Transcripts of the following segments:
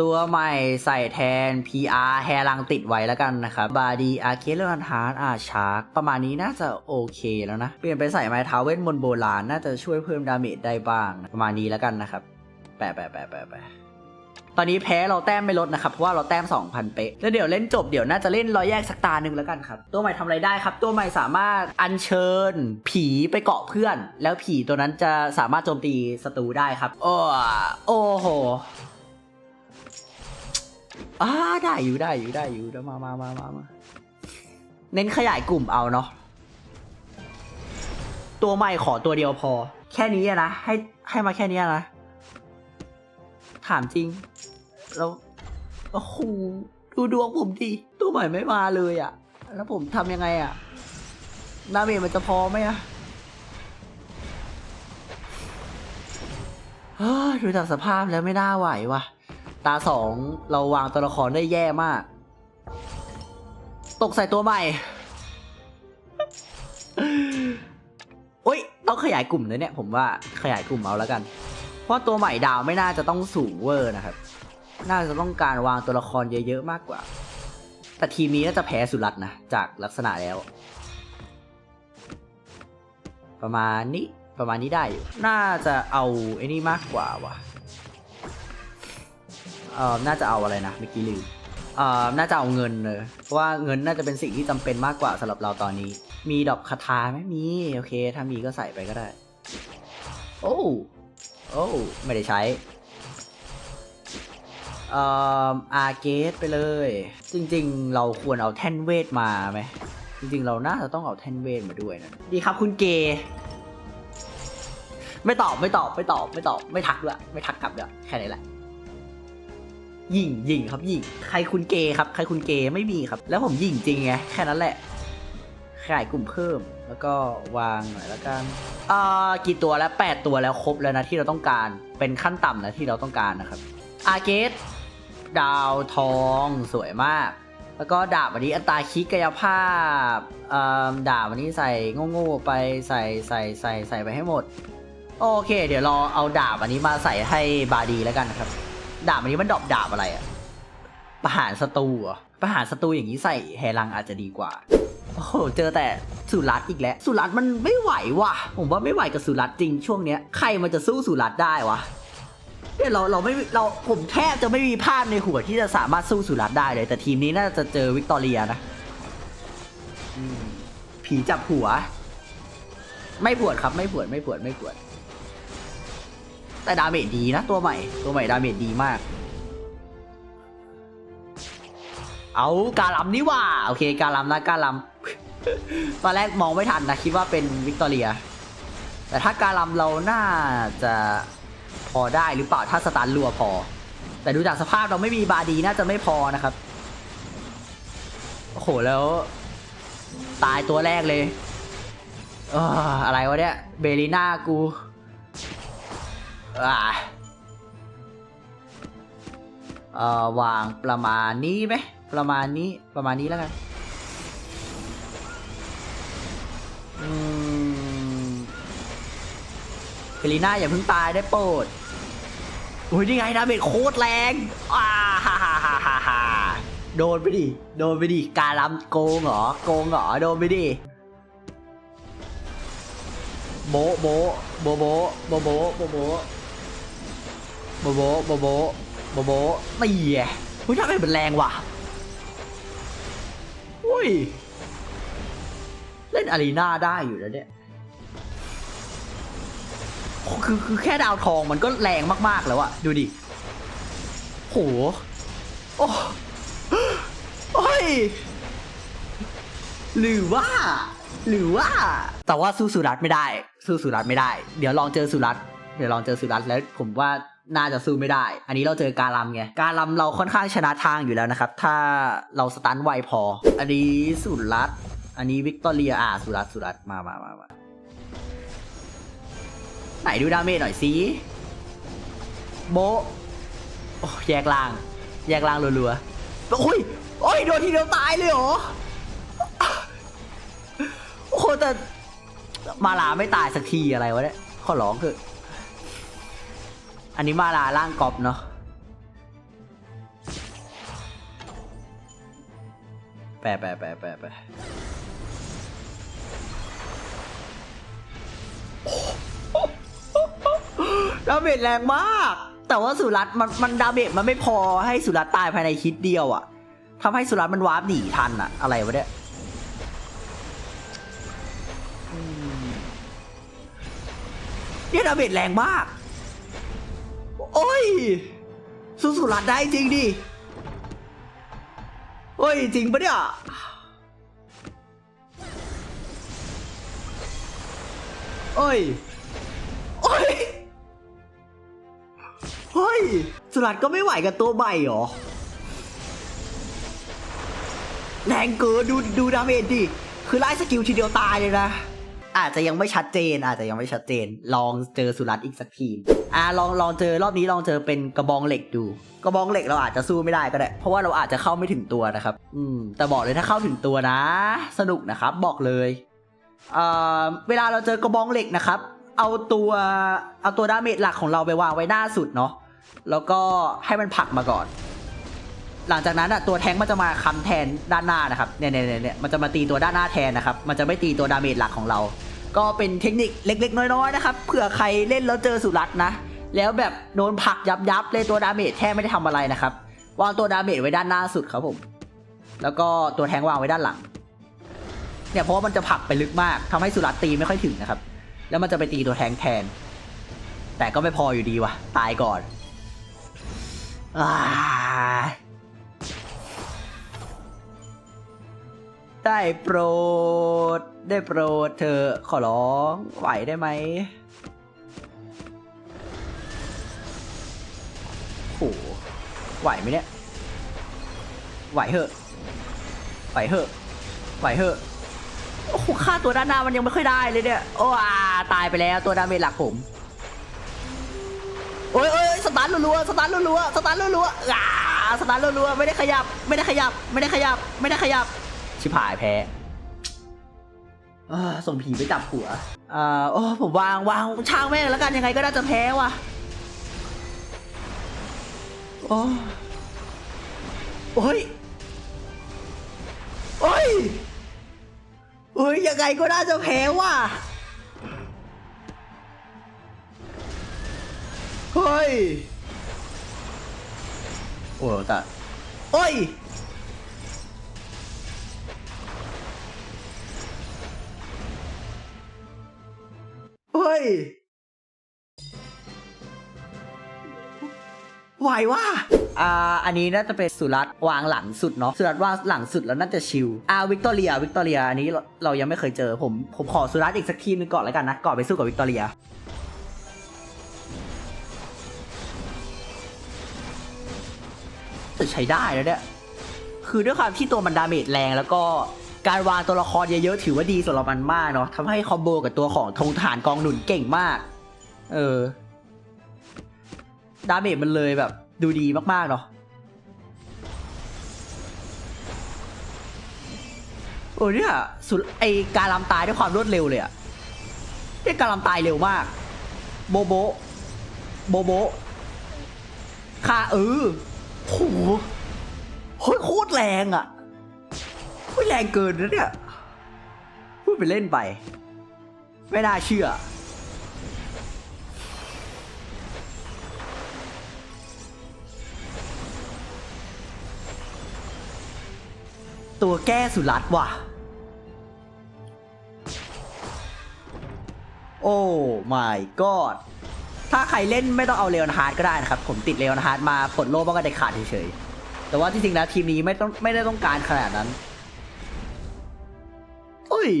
ตัวใหม่ใส่แทน PR แฮรังติดไว้แล้วกันนะครับ บาดีอาเคเลอนฮาร์ดอาชาร์กประมาณนี้น่าจะโอเคแล้วนะ เปลี่ยนไปใส่ไม้เท้าเวทมนต์โบราณ น่าจะช่วยเพิ่มดาเมจได้บ้าง ประมาณนี้แล้วกันนะครับ แปะแปะแปะแปะแปะตอนนี้แพ้เราแต้มไม่ลดนะครับ เพราะว่าเราแต้ม 2,000 เป๊ะ แล้วเดี๋ยวเล่นจบเดี๋ยวน่าจะเล่นรอยแยกสักตาหนึ่งแล้วกันครับ ตัวใหม่ทำอะไรได้ครับ ตัวใหม่สามารถอัญเชิญ ผีไปเกาะเพื่อน แล้วผีตัวนั้นจะสามารถโจมตีศัตรูได้ครับ โอ้โอ้โห อ่าได้อยู่ได้อยู่ได้อยู่เดี๋ยวมามามามามาเน้นขยายกลุ่มเอาเนาะตัวใหม่ขอตัวเดียวพอ แค่นี้อะนะให้ให้มาแค่นี้นะถามจริง แล้วโอ้โหดูดวงผมดิตัวใหม่ไม่มาเลยอะแล้วผมทำยังไงอะดาเมมันจะพอไหมอะเฮ้ยดูจากสภาพแล้วไม่น่าไหวว่ะ ตาสองเราวางตัวละครได้แย่มาก ตกใส่ตัวใหม่โอ๊ยต้องขยายกลุ่มเลยเนี่ย ผมว่าขยายกลุ่มเอาแล้วกัน เพราะตัวใหม่ดาวไม่น่าจะต้องสูงเวอร์นะครับ น่าจะต้องการวางตัวละครเยอะๆมากกว่า แต่ทีมนี้น่าจะแพ้สุรัตนะ จากลักษณะแล้ว ประมาณนี้ประมาณนี้ได้อยู่น่าจะเอาไอ้นี่มากกว่าว่ะ เอ่อน่าจะเอาอะไรนะเมื่อกี้ลืมเอ่อน่าจะเอาเงินเลยเพราะว่าเงินน่าจะเป็นสิ่งที่จำเป็นมากกว่าสำหรับเราตอนนี้ มีดอกคาถาไหมมีโอเค ถ้ามีก็ใส่ไปก็ได้ โอ้โอ้ไม่ได้ใช้เอ่ออาร์เกสไปเลย จริง ๆ เราควรเอาแท่นเวทมาไหมจริง ๆ เราน่าจะต้องเอาแท่นเวทมาด้วยนะดีครับคุณเกย์ไม่ตอบไม่ตอบไม่ตอบไม่ตอบไม่ทักด้วยไม่ทักกลับด้วยแค่นี้แหละ ยิงยิงครับยิงใครคุณเกครับ ใครคุณเกไม่มีครับ แล้วผมยิงจริงไงแค่นั้นแหละขยายกลุ่มเพิ่ม แล้วก็วางหน่อยแล้วกันอ่ากี่ตัวแล้ว 8 ตัวแล้วครบแล้วนะที่เราต้องการเป็นขั้นต่ำนะที่เราต้องการนะครับอาเกตดาวทองสวยมาก แล้วก็ดาบวันนี้อัตราคิดกายภาพอ่าดาบวันนี้ใส่โง่ๆไปใส่ใส่ใส่ใส่ไปให้หมด โอเค เดี๋ยวราเอาดาบอันนี้มาใส่ให้บาดีแล้วกันนะครับ ดาบอันนี้มันดรอปดาบอะไรอะประหารศัตรูเหรอประหารศัตรูอย่างนี้ใส่แฮรังอาจจะดีกว่า โอ้โห เจอแต่สุรัตอีกแล้ว สุรัตมันไม่ไหวว่ะ ผมว่าไม่ไหวกับสุรัตจริงช่วงเนี้ย ใครมันจะสู้สุรัตได้วะเนี่ยเราเราไม่เราผมแทบจะไม่มีภาพในหัวที่จะสามารถสู้สุรัตได้เลย แต่ทีมนี้น่าจะเจอวิกตอเรียนะผีจับหัว ไม่ปวดครับไม่ปวดไม่ปวดไม่ปวด แต่ดาเมจดีนะตัวใหม่ ตัวใหม่ดาเมจดีมาก เอากาลัมนี่ว่า โอเค กาลัมนะกาลัม ตอนแรกมองไม่ทันนะ คิดว่าเป็นวิกตอเรีย แต่ถ้ากาลัมเราน่าจะพอได้หรือเปล่าถ้าสตาร์ทรัวพอ แต่ดูจากสภาพเราไม่มีบาดีน่าจะไม่พอนะครับ โอ้โหแล้ว ตายตัวแรกเลย เอออะไรวะเนี่ย เบลิน่ากู อ่าเอ่อวางประมาณนี้ไหมประมาณนี้ประมาณนี้แล้วกันอืมเฟลิน่าอย่าเพิ่งตายได้โปรดอุ้ยนี่ไงดาเมจโคตรแรงอ่าฮ่าฮ่าฮ่าฮ่าฮ่าโดนไปดิ โดนไปดิ การล้ำโกงเหรอ โกงเหรอ โดนไปดิ โบะโบะโบะโบะโบะโบะโบะ โบโบโบโบโบโบโบตีแอะหุ้ยทำไมมันแรงว่ะอุ้ย เล่นอารีนาได้อยู่แล้วเนี่ยคือคือแค่ดาวทองมันก็แรงมาก ๆ แล้วอะดูดิ โห โอ้โอ้ย หรือว่า หรือว่า แต่ว่าสู้สุรัตน์ไม่ได้ สู้สุรัตน์ไม่ได้ เดี๋ยวลองเจอสุรัตน์เดี๋ยวลองเจอสุรัตน์แล้วผมว่า น่าจะสู้ไม่ได้ อันนี้เราเจอการัมไง การัมเราค่อนข้างชนะทางอยู่แล้วนะครับ ถ้าเราสตันไวพอ อันนี้สุรัต อันนี้วิกตอเรีย อ่า สุรัต สุรัต มามามามาไหนดูดาเมจหน่อยสิ โบโอ้แยกล่าง แยกล่างรัวๆ โอ้ย โอ้ย โดนทีเดียวตายเลยเหรอ โอ้โหแต่มาลาไม่ตายสักทีอะไรวะเนี่ย ขอร้องคือ อันนี้มาลาล่างกอบเนาะแปะแปะแปะแปะดาเบจแรงมาก แต่ว่าสุรัตมันมันดาเบจมันไม่พอให้สุรัตตายภายในคิดเดียวอะ่ะทำให้สุรัตมันวาร์ปหนีทันอะ่ะ อะไรวะเนี่ยเนี่ยดาเบจแรงมาก สู้สุรัตได้จริงดิโอ้ยจริงปะเนี่ยโอ้ย โอ้ย เฮ้ย สุรัตก็ไม่ไหวกับตัวใบเหรอ แรงเกินดูดูดาเมจดิ คือไล่สกิลทีเดียวตายเลยนะ อาจจะยังไม่ชัดเจน อาจจะยังไม่ชัดเจน ลองเจอสุรัตอีกสักทีมอ่าลองลองเจอรอบนี้ลองเจอเป็นกระบองเหล็กดู กระบองเหล็กเราอาจจะสู้ไม่ได้ก็ได้ เพราะว่าเราอาจจะเข้าไม่ถึงตัวนะครับ อืม แต่บอกเลยถ้าเข้าถึงตัวนะ สนุกนะครับ บอกเลยเอ่อเวลาเราเจอกระบองเหล็กนะครับ เอาตัวเอาตัวดาเมจหลักของเราไปวางไว้หน้าสุดเนาะแล้วก็ให้มันผลักมาก่อน หลังจากนั้นอะตัวแทงมันจะมาค้ำแทนด้านหน้านะครับเนี่ยเนี่ยเนี่ยมันจะมาตีตัวด้านหน้าแทนนะครับ มันจะไม่ตีตัวดาเมจหลักของเรา ก็เป็นเทคนิคเล็กๆ น้อยๆนะครับเผื่อใครเล่นแล้วเจอสุรัตน์นะแล้วแบบโดนผลักยับยับเลยตัวดาเมจแทบไม่ได้ทำอะไรนะครับวางตัวดาเมจไว้ด้านหน้าสุดครับผม แล้วก็ตัวแทงวางไว้ด้านหลัง เนี่ยเพราะว่ามันจะผลักไปลึกมากทำให้สุรัตน์ตีไม่ค่อยถึงนะครับ แล้วมันจะไปตีตัวแทงแทน แต่ก็ไม่พออยู่ดีว่ะ ตายก่อนอา ได้โปรด ได้โปรดเธอขอร้อง ไหวได้ไหมโหไหวไหมเนี่ย ไหวเหอะ ไหวเหอะ ไหวเหอะโอ้โหค่าตัวด้านหน้ามันยังไม่ค่อยได้เลยเนี่ย โอ้อาตายไปแล้วตัวดาเมจหลักผม โอ้ยโอ้ยสตาร์ทรัวๆสตาร์ทรัวๆสตาร์ทรัวๆอ่าสตาร์ทรัวๆไม่ได้ขยับ ไม่ได้ขยับ ไม่ได้ขยับ ไม่ได้ขยับ ชิบหายแพ้อ่าส่งผีไปจับหัวอ่าโอ้ผมวางวางช่างแม่งแล้วกันยังไงก็น่าจะแพ้ว่ะโอ้โอ้ยโอ้ยเฮ้ยยังไงก็น่าจะแพ้ว่ะเฮ้ยโอ้แต่โอ้ย ฮ้ย ไหวว่ะอ่า อันนี้น่าจะเป็นสุรัตวางหลังสุดเนาะ สุรัตวางหลังสุดแล้วน่าจะชิล อ่า วิกตอเรีย วิกตอเรีย อันนี้เราเรายังไม่เคยเจอ ผม ผมขอสุรัตอีกสักทีนึงก่อนแล้วกันนะ ก่อนไปสู้กับวิกตอเรีย ใช้ได้แล้วเนี่ย คือด้วยความที่ตัวมันดาเมจแรงแล้วก็ การวางตัวละครเยอะๆถือว่าดีสำหรับมันมากเนาะทำให้คอมโบกับตัวของธงทหารกองหนุนเก่งมาก เออ ดาเมจมันเลยแบบ ดูดีมากๆเนาะโอ้เนี่ยสุดไอการลำตายด้วยความรวดเร็วเลยอะเนี่ยการลำตายเร็วมาก โบโบ โบโบค่าเออโหเฮ้ยโคตรแรงอะ แรงเกินนะเนี่ย พูดไปเล่นไป ไม่น่าเชื่อ ตัวแก้สุรัตว่ะ โอ้ my god ถ้าใครเล่นไม่ต้องเอาเลอนฮาร์ดก็ได้นะครับ ผมติดเลอนฮาร์ดมาปลโล่ป้องกันเด็ดขาดเฉยๆ แต่ว่าที่จริงแล้วทีมนี้ไม่ต้องไม่ได้ต้องการขนาดนั้น ย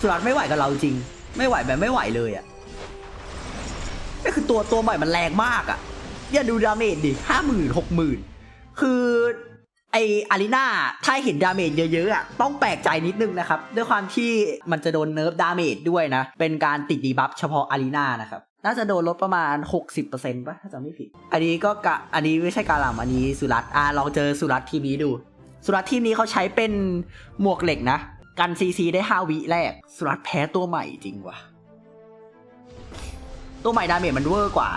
สุรัตน์ไม่ไหวกับเราจริง ไม่ไหวแบบไม่ไหวเลยอะนี่คือตัวตัวใหม่มันแรงมากอะ่ะ อย่าดูดาเมจดิห้าหมื่นหกหมื่นคือไออารีนาถ้าเห็นดาเมจเยอะๆอะต้องแปลกใจนิดนึงนะครับ ด้วยความที่มันจะโดนเนิร์ฟดาเมจด้วยนะ เป็นการติดดีบัฟเฉพาะอารีนานะครับ น่าจะโดนลดประมาณ 60%ป่ะถ้าจำไม่ผิด อันนี้ก็กะอันนี้ไม่ใช่การลำอันนี้สุรัตอ่าลองเจอสุรัตทีมนี้ดู สุรัตทีมนี้เขาใช้เป็นหมวกเหล็กนะ กันซีซีได้ 5 วิแรก สุรัตแพ้ตัวใหม่จริงว่ะตัวใหม่ดาเมจมันเวอร์กว่า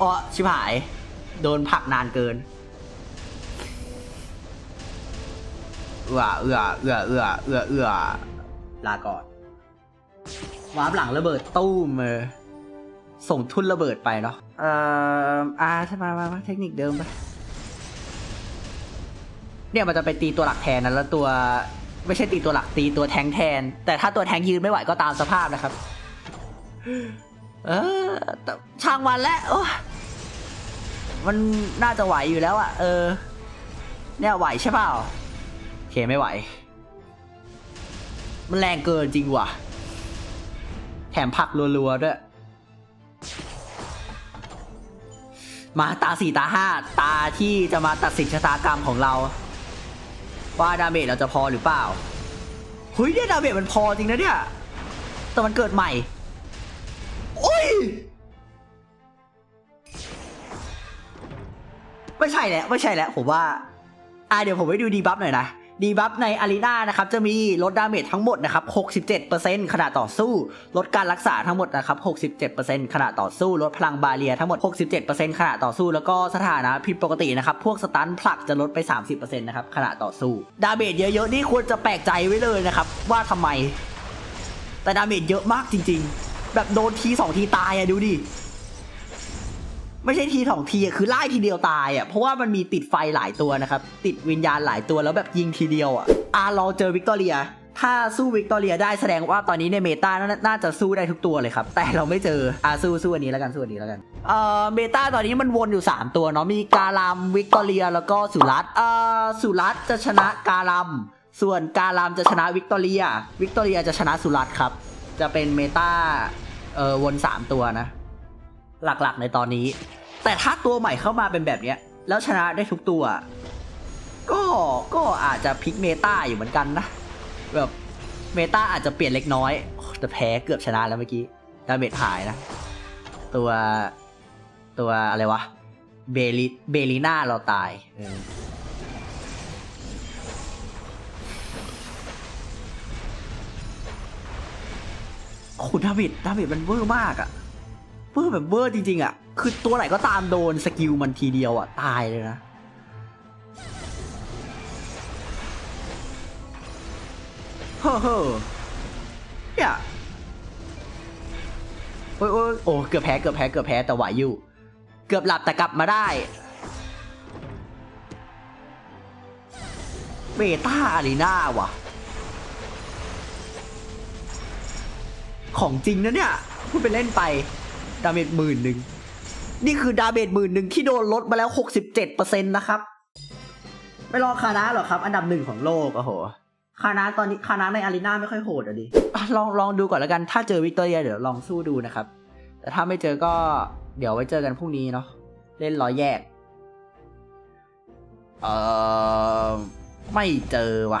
อ๋อชิบหาย โดนผักนานเกินเอือเอือเอือเอือเอือเอือลาก่อน วาร์ปหลังระเบิดตู้มเออส่งทุนระเบิดไปเนาะเอ่ออ่าใช่มามามาเทคนิคเดิมไปเนี่ยมันจะไปตีตัวหลักแทนนะแล้วตัวไม่ใช่ตีตัวหลักตีตัวแทงแทน แต่ถ้าตัวแทงยืนไม่ไหวก็ตามสภาพนะครับ เออแต่ช่างวันแล้วโอ้ยมันน่าจะไหวอยู่แล้วอะเออ เนี่ยไหวใช่เปล่าโอเคไม่ไหว มันแรงเกินจริงว่ะ แถมผักรัวๆด้วย มาตาสี่ตาห้าตาที่จะมาตัดสินชะตากรรมของเรา ว่าดาเมจเราจะพอหรือเปล่าเฮ้ยเนี่ยดาเมจมันพอจริงนะเนี่ย แต่มันเกิดใหม่ โอ้ย ไม่ใช่แหล้วไม่ใช่แหล้วผมว่า อ่าเดี๋ยวผมไปดูดีบัฟหน่อยนะ ดีบัฟในอารีนานะครับจะมีลดดาเมจทั้งหมดนะครับ 67%ขณะต่อสู้ ลดการรักษาทั้งหมดนะครับ 67%ขณะต่อสู้ ลดพลังบาเรียทั้งหมด 67%ขณะต่อสู้ แล้วก็สถานะผิดปกตินะครับ พวกสตันผลักจะลดไป 30%นะครับขณะต่อสู้ ดาเมจเยอะๆนี่ควรจะแปลกใจไว้เลยนะครับ ว่าทำไม แต่ดาเมจเยอะมากจริง ๆ แบบโดนทีสองทีตายอะดูดิ ไม่ใช่ทีสองทีอะคือไล่ทีเดียวตายอะเพราะว่ามันมีติดไฟหลายตัวนะครับ ติดวิญญาณหลายตัวแล้วแบบยิงทีเดียวอะอะเราเจอวิกตอเรีย ถ้าสู้วิกตอเรียได้แสดงว่าตอนนี้ในเมตานาน่าจะสู้ได้ทุกตัวเลยครับ แต่เราไม่เจออะสู้สู้อันนี้แล้วกันสู้อันนี้แล้วกันเอ่อเมตาตอนนี้มันวนอยู่ 3 ตัวเนาะมีการัมวิกตอเรียแล้วก็สุรัตเอ่อสุรัตจะชนะการัมส่วนการัมจะชนะวิกตอเรีย วิกตอเรียจะชนะสุรัตครับ จะเป็นเมตาเอ่อวน 3 ตัวนะ หลักๆ ในตอนนี้ แต่ถ้าตัวใหม่เข้ามาเป็นแบบเนี้ย แล้วชนะได้ทุกตัว ก็ก็อาจจะพลิกเมตาอยู่เหมือนกันนะแบบเมตาอาจจะเปลี่ยนเล็กน้อย แต่แพ้เกือบชนะแล้วเมื่อกี้ดาเมจหายนะ ตัวตัวอะไรวะ เบลิเบลิน่าเราตายโอ้ดาเมจดาเมจมันเวอร์มากอะ เวอร์แบบเวอร์จริงๆอะ คือตัวไหนก็ตามโดนสกิลมันทีเดียวอะ ตายเลยนะ เฮ้อเฮ้อเนี่ยโอ้ยโอ้ยโอ้เกือบแพ้เกือบแพ้เกือบแพ้แต่ไหวอยู่ เกือบหลับแต่กลับมาได้เบต้าอารีนาว่ะ ของจริงนะเนี่ยพูดไปเล่นไป ดาเมจหมื่นหนึ่งนี่คือดาเมจหมื่นหนึ่งที่โดนลดมาแล้ว67%นะครับ ไม่รอคานะหรอครับ อันดับหนึ่งของโลกโอ้โหคานะตอนนี้คานะในอารีนาไม่ค่อยโหดอะดิลองลองดูก่อนแล้วกัน ถ้าเจอวิกตอเรียเดี๋ยวลองสู้ดูนะครับ แต่ถ้าไม่เจอก็เดี๋ยวไว้เจอกันพรุ่งนี้เนาะเล่นร้อยแยก เออไม่เจอว่ะ